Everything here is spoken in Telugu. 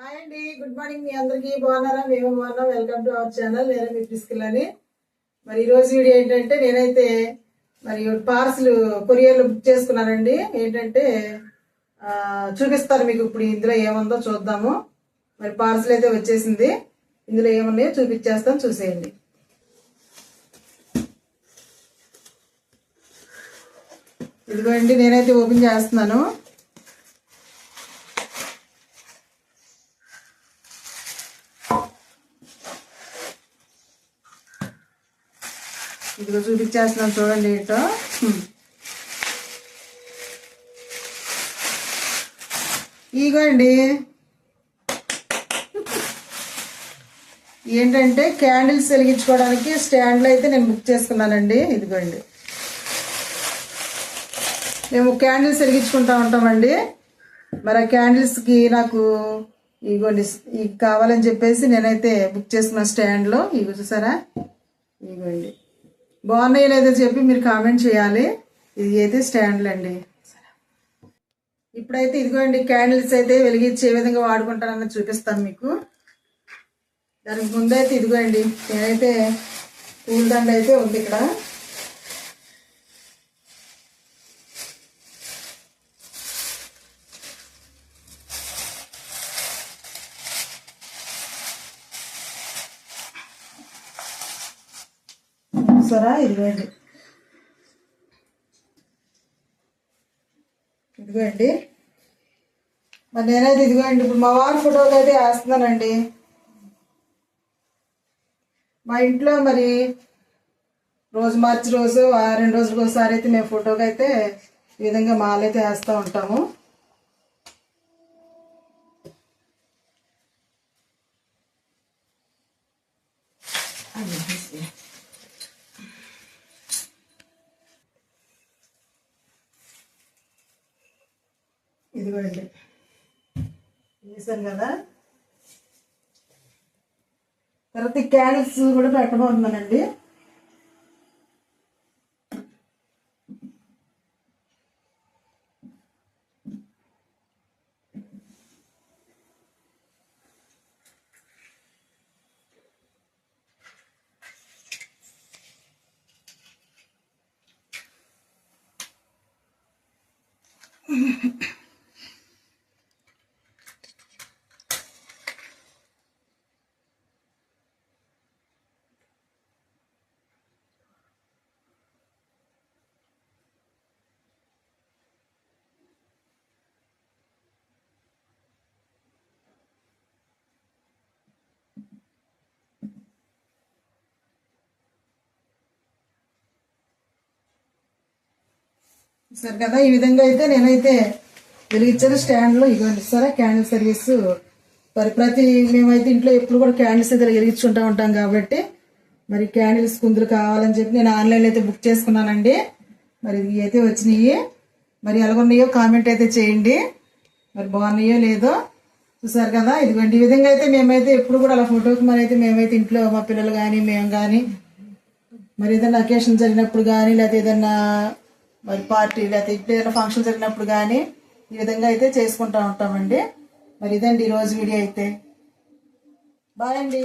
హాయ్ అండి గుడ్ మార్నింగ్ మీ అందరికీ. బాగున్నారా? మేము బాగున్నాం. Welcome to our channel. నేను మీ ప్రిస్కిల్ అని. మరి ఈరోజు వీడియో ఏంటంటే నేనైతే మరి పార్సల్ కొరియర్లో బుక్ చేసుకున్నానండి. ఏంటంటే చూపిస్తారు మీకు ఇప్పుడు ఇందులో ఏముందో చూద్దాము. మరి పార్సల్ అయితే వచ్చేసింది. ఇందులో ఏమున్నాయో చూపించేస్తాను. చూసేయండి. ఇదిగోండి నేనైతే ఓపెన్ చేస్తున్నాను. ఇదిగో చూపించేస్తున్నాను చూడండి ఏంటో ఇగోండి. ఏంటంటే క్యాండిల్స్ వెలిగించుకోవడానికి స్టాండ్లో అయితే నేను బుక్ చేసుకున్నానండి. ఇదిగోండి. మేము క్యాండిల్స్ వెలిగించుకుంటా ఉంటామండి. మరి ఆ క్యాండిల్స్కి నాకు ఇగోండి ఇవి కావాలని చెప్పేసి నేనైతే బుక్ చేసుకున్న స్టాండ్లో. ఇవి చూసారా? ఇగోండి. బాగున్నాయో లేదో చెప్పి మీరు కామెంట్ చేయాలి. ఇది అయితే స్టాండ్లు అండి. ఇప్పుడైతే ఇదిగోండి క్యాండిల్స్ అయితే వెలిగించి ఏ విధంగా వాడుకుంటానని చూపిస్తాను మీకు. దానికి ముందైతే ఇదిగోండి నేనైతే పూలదండ అయితే ఉంది ఇక్కడ. సరా ఇదిగోండి. ఇదిగోండి. మరి నేనైతే ఇదిగోండి ఇప్పుడు మా వారి ఫోటోకి అయితే వేస్తున్నానండి. మా ఇంట్లో మరి రోజు మార్చి రోజు ఆ రెండు రోజులకు ఒకసారి అయితే మేము ఫోటోకి అయితే ఈ విధంగా మాలైతే వేస్తూ ఉంటాము. ఇదిగోండి వేసాను కదా తర్వాత ఈ క్యాండిల్స్ కూడా పెట్టబోతున్నానండి సరే కదా ఈ విధంగా అయితే నేనైతే వెలిగించాను. స్టాండ్లో ఇవ్వండి సరే క్యాండిల్ సర్వీస్. మరి ప్రతి మేమైతే ఇంట్లో ఎప్పుడు కూడా క్యాండిల్స్ అయితే వెలిగించుకుంటూ ఉంటాం కాబట్టి మరి క్యాండిల్స్ కుందులు కావాలని చెప్పి నేను ఆన్లైన్లో అయితే బుక్ చేసుకున్నానండి. మరి ఇవి అయితే వచ్చినాయి. మరి ఎలాగున్నాయో కామెంట్ అయితే చేయండి. మరి బాగున్నాయో లేదో చూసారు కదా ఇదిగోండి. ఈ విధంగా అయితే మేమైతే ఎప్పుడు కూడా అలా ఫోటోకి మరి అయితే మేమైతే ఇంట్లో మా పిల్లలు కానీ మేము కానీ మరి ఏదైనా అకేషన్ జరిగినప్పుడు కానీ లేకపోతే ఏదైనా మరి పార్టీ లేకపోతే ఇంట్లో ఏదైనా ఫంక్షన్ జరిగినప్పుడు కానీ ఈ విధంగా అయితే చేసుకుంటా ఉంటామండి. మరి ఇదండి ఈరోజు వీడియో అయితే. బాయ్ అండి.